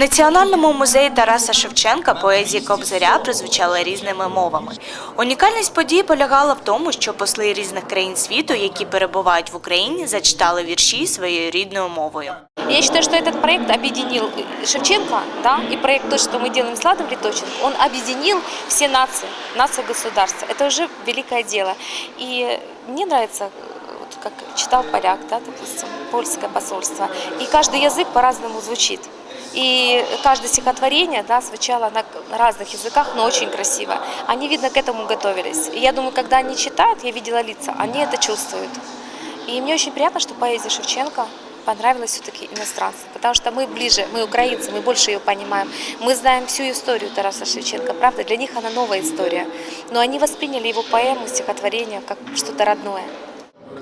Національному музеї Тараса Шевченка поезії Кобзаря прозвучала різними мовами. Унікальність події полягала в тому, що посли різних країн світу, які перебувають в Україні, зачитали вірші своєю рідною мовою. Я считаю, что этот проект объединил э, Шевченко, да, и проект то, что мы делаем с Ладом Литочин, он объединил все нации, нации государства. Это уже великое дело. И мне нравится, э, вот как читал поляк, да, допустим, польское посольство, и каждый язык по-разному звучит. И каждое стихотворение да, звучало на разных языках, но очень красиво. Они, видно, к этому готовились. И я думаю, когда они читают, я видела лица, они это чувствуют. И мне очень приятно, что поэзия Шевченко понравилась все-таки иностранцам, потому что мы ближе, мы украинцы, мы больше ее понимаем. Мы знаем всю историю Тараса Шевченко, правда? Для них она новая история. Но они восприняли его поэму, стихотворение как что-то родное.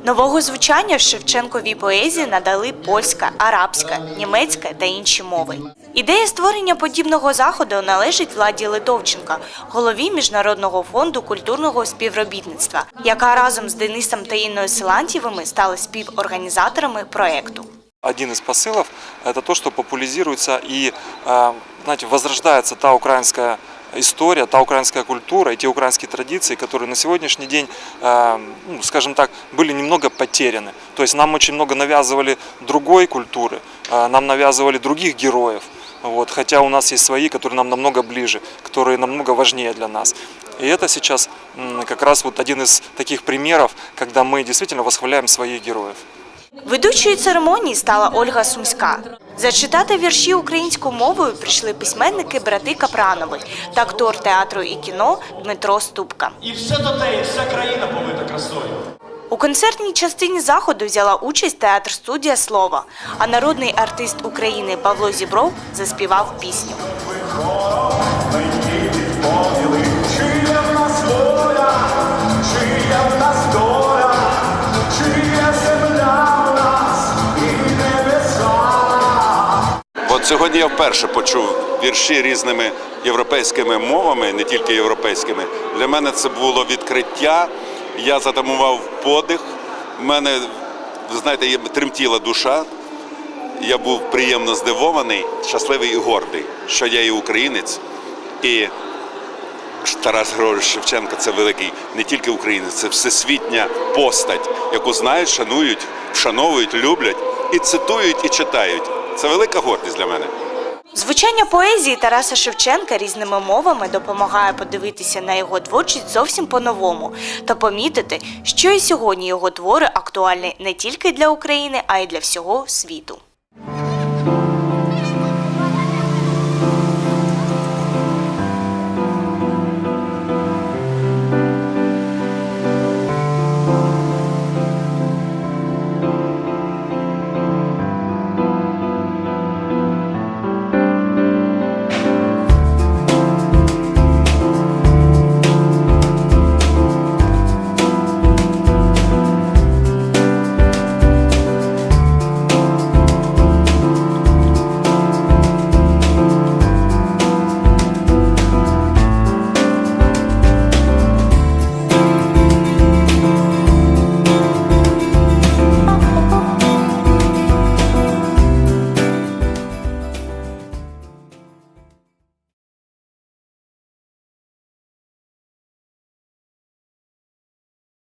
Нового звучання в Шевченковій поезії надали польська, арабська, німецька та інші мови. Ідея створення подібного заходу належить владі Литовченка, голові Міжнародного фонду культурного співробітництва, яка разом з Денисом та Інною Силантьєвими стали співорганізаторами проекту. Один из посылов – это то, что популяризируется и, э, знаете, возрождается та украинская История, та украинская культура и те украинские традиции, которые на сегодняшний день, э, ну, скажем так, были немного потеряны. То есть нам очень много навязывали другой культуры, э, нам навязывали других героев. Вот, хотя у нас есть свои, которые нам намного ближе, которые намного важнее для нас. И это сейчас как раз вот один из таких примеров, когда мы действительно восхваляем своих героев. Ведучою церемонії стала Ольга Сумська. Зачитати вірші українською мовою прийшли письменники брати Капранови та актор театру і кіно Дмитро Ступка. І все до те, і вся країна повита красою. У концертній частині заходу взяла участь театр студія Слова, а народний артист України Павло Зібров заспівав пісню. Сьогодні я вперше почув вірші різними європейськими мовами, не тільки європейськими. Для мене це було відкриття. Я затамував подих. У мене, знаєте, тремтіла душа. Я був приємно здивований, щасливий і гордий, що я і українець. І Тарас Григорович Шевченко це великий не тільки українець, це всесвітня постать, яку знають, шанують, вшановують, люблять і цитують, і читають. Це велика гордість для мене. Звучання поезії Тараса Шевченка різними мовами допомагає подивитися на його творчість зовсім по-новому та помітити, що і сьогодні його твори актуальні не тільки для України, а й для всього світу.